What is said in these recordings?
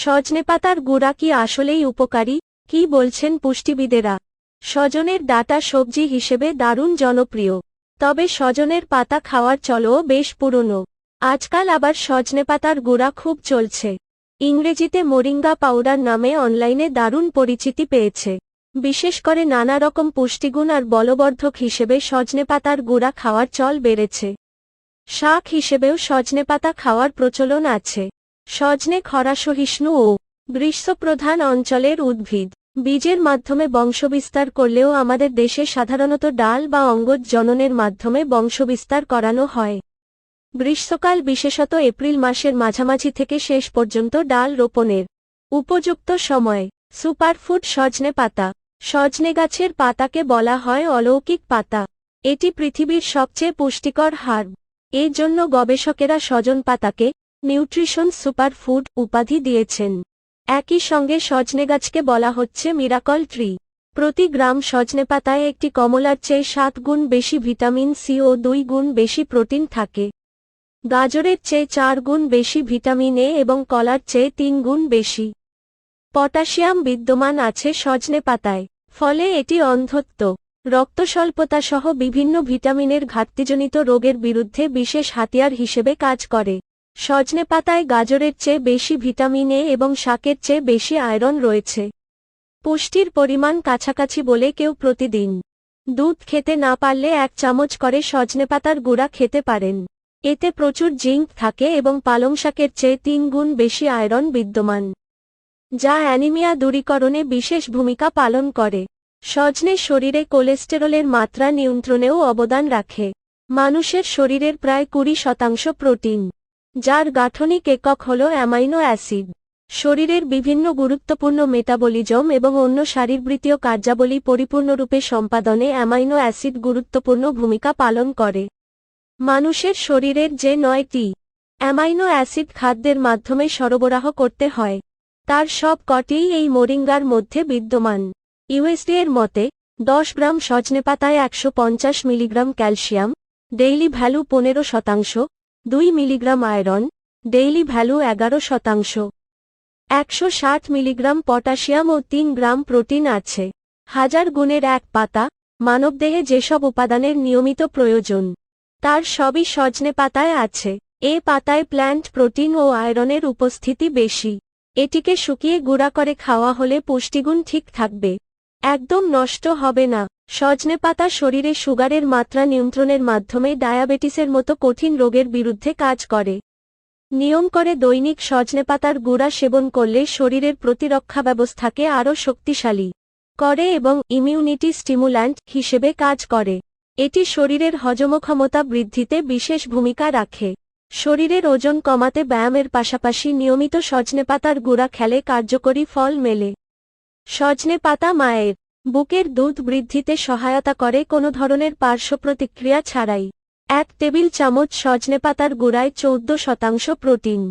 সজনে পাতার গুঁড়া কি আসলেই উপকারী? কি বলছেন পুষ্টিবিদেরা? সজনের ডাটা সবজি হিসেবে দারুণ জনপ্রিয়। তবে সজনের পাতা খাওয়ার চলও বেশ পুরনো। আজকাল আবার সজনে পাতার গুঁড়া খুব চলছে। ইংরেজিতে মোরিঙ্গা পাউডার নামে অনলাইনে দারুণ পরিচিতি পেয়েছে। বিশেষ করে নানা রকম পুষ্টিগুণ আর বলবর্ধক হিসেবে সজনে পাতার গুঁড়া খাওয়ার চল বেড়েছে। শাক হিসেবেও সজনে পাতা খাওয়ার প্রচলন আছে। সজনে খরাসহিষ্ণু ও গ্রীষ্মপ্রধান অঞ্চলের উদ্ভিদ। বীজের মাধ্যমে বংশবিস্তার করলেও আমাদের দেশে সাধারণত ডাল বা অঙ্গজ জননের মাধ্যমে বংশবিস্তার করানো হয়। গ্রীষ্মকাল বিশেষত এপ্রিল মাসের মাঝামাঝি থেকে শেষ পর্যন্ত ডাল রোপণের উপযুক্ত সময়। সুপারফুড সজনে পাতা। সজনে গাছের পাতাকে বলা হয় অলৌকিক পাতা। এটি পৃথিবীর সবচেয়ে পুষ্টিকর হার্ব এর জন্য গবেষকেরা সজন পাতাকে নিউট্রিশন সুপারফুড উপাধি দিয়েছেন। একই সঙ্গে সজনে গাছকে বলা হচ্ছে মিরাকল ট্রি। প্রতি গ্রাম সজনে পাতায় একটি কমলার চেয়ে সাত গুণ বেশি ভিটামিন সি ও দুই গুণ বেশি প্রোটিন থাকে। গাজরের চেয়ে চার গুণ বেশি ভিটামিন এ এবং কলার চেয়ে তিন গুণ বেশি। পটাশিয়াম বিদ্যমান আছে সজনে পাতায় ফলে এটি অন্ধত্ব। রক্তস্বল্পতা সহ বিভিন্ন ভিটামিনের ঘাটতিজনিত রোগের বিরুদ্ধে বিশেষ হাতিয়ার হিসেবে কাজ করে। সজনে পাতায় গাজরের চেয়ে বেশি ভিটামিন এ এবং শাকের চেয়ে বেশি আয়রন রয়েছে। পুষ্টির পরিমাণ কাছাকাছি বলে কেউ প্রতিদিন দুধ খেতে না পারলে এক চামচ করে সজনে পাতার গুঁড়া খেতে পারেন। এতে প্রচুর জিঙ্ক থাকে এবং পালং শাকের চেয়ে তিন গুণ বেশি আয়রন বিদ্যমান, যা অ্যানিমিয়া দূরীকরণে বিশেষ ভূমিকা পালন করে। সজনে শরীরে কোলেস্টেরলের মাত্রা নিয়ন্ত্রণেও অবদান রাখে। মানুষের শরীরের প্রায় কুড়ি শতাংশ প্রোটিন। যার গাঠনিক একক হল অ্যামাইনো অ্যাসিড। শরীরের বিভিন্ন গুরুত্বপূর্ণ মেটাবলিজম এবং অন্য শারীরবৃত্তীয় কার্যাবলী পরিপূর্ণরূপে সম্পাদনে অ্যামাইনো অ্যাসিড গুরুত্বপূর্ণ ভূমিকা পালন করে। মানুষের শরীরের যে নয়টি অ্যামাইনো অ্যাসিড খাদ্যের মাধ্যমে সরবরাহ করতে হয়, তার সব কটিই এই মোরিঙ্গার মধ্যে বিদ্যমান। ইউএসডি এর মতে, দশ গ্রাম সজনে পাতায় একশো পঞ্চাশ মিলিগ্রাম ক্যালসিয়াম, ডেইলি ভ্যালু পনেরো শতাংশ দুই মিলিগ্রাম আয়রন, ডেইলি ভ্যালু এগারো শতাংশ। একশো ষাট মিলিগ্রাম পটাশিয়াম ও তিন গ্রাম প্রোটিন আছে। হাজার গুণের এক পাতা, মানবদেহে যেসব উপাদানের নিয়মিত প্রয়োজন, তার সবই সজনে পাতায় আছে। এ পাতায় প্ল্যান্ট প্রোটিন ও আয়রনের উপস্থিতি বেশি। এটিকে শুকিয়ে গুঁড়া করে খাওয়া হলে পুষ্টিগুণ ঠিক থাকবে। একদম নষ্ট হবে না। সজনে পাতা শরীরে সুগারের মাত্রা নিয়ন্ত্রণের মাধ্যমে ডায়াবেটিসের মতো কঠিন রোগের বিরুদ্ধে কাজ করে। নিয়ম করে দৈনিক সজনে পাতার গুঁড়া সেবন করলে শরীরের প্রতিরক্ষা ব্যবস্থাকে আরও শক্তিশালী করে এবং ইমিউনিটি স্টিমুল্যান্ট হিসেবে কাজ করে। এটি শরীরের হজমক্ষমতা বৃদ্ধিতে বিশেষ ভূমিকা রাখে। শরীরের ওজন কমাতে ব্যায়ামের পাশাপাশি নিয়মিত সজনে পাতার গুঁড়া খেলে কার্যকরী ফল মেলে। সজনে পাতা মায়ের বুকের দুধ বৃদ্ধিতে সহায়তা করে কোনো ধরনের পার্শ্ব প্রতিক্রিয়া ছাড়াই। এক টেবিল চামচ সজনে পাতার গুঁড়ায় চৌদ্দ শতাংশ প্রোটিন,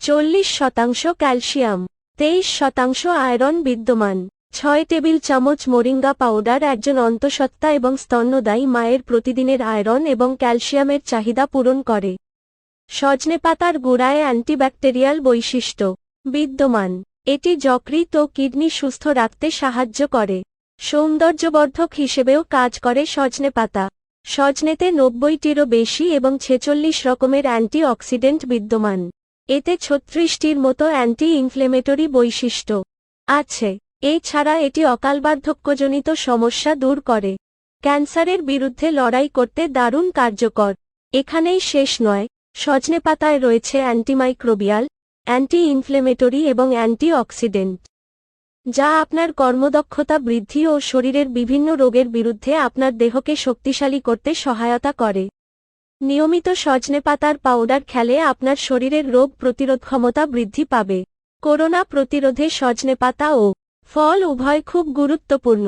চল্লিশ শতাংশ ক্যালসিয়াম, তেইশ শতাংশ আয়রন বিদ্যমান, ছয় টেবিল চামচ মোরিঙ্গা পাউডার একজন অন্তঃসত্ত্বা এবং স্তন্যদায়ী মায়ের প্রতিদিনের আয়রন এবং ক্যালসিয়ামের চাহিদা পূরণ করে। সজনে পাতার গুঁড়ায় অ্যান্টিব্যাকটেরিয়াল বৈশিষ্ট্য বিদ্যমান, এটি যকৃত ও কিডনি সুস্থ রাখতে সাহায্য করে। সৌন্দর্যবর্ধক হিসেবেও কাজ করে সজনে পাতা। সজনেতে নব্বইটিরও বেশি এবং ছেচল্লিশ রকমের অ্যান্টি অক্সিডেন্ট বিদ্যমান। এতে ছত্রিশটির মতো অ্যান্টি ইনফ্লেমেটরি বৈশিষ্ট্য আছে। এছাড়া এটি অকালবার্ধক্যজনিত সমস্যা দূর করে। ক্যান্সারের বিরুদ্ধে লড়াই করতে দারুণ কার্যকর। এখানেই শেষ নয়, সজনে পাতায় রয়েছে অ্যান্টিমাইক্রোবিয়াল অ্যান্টি ইনফ্লেমেটরি এবং অ্যান্টি অক্সিডেন্ট যা আপনার কর্মদক্ষতা বৃদ্ধি ও শরীরের বিভিন্ন রোগের বিরুদ্ধে আপনার দেহকে শক্তিশালী করতে সহায়তা করে। নিয়মিত সজনে পাতার পাউডার খেলে আপনার শরীরের রোগ প্রতিরোধ ক্ষমতা বৃদ্ধি পাবে। করোনা প্রতিরোধে সজনে পাতা ও ফল উভয় খুব গুরুত্বপূর্ণ।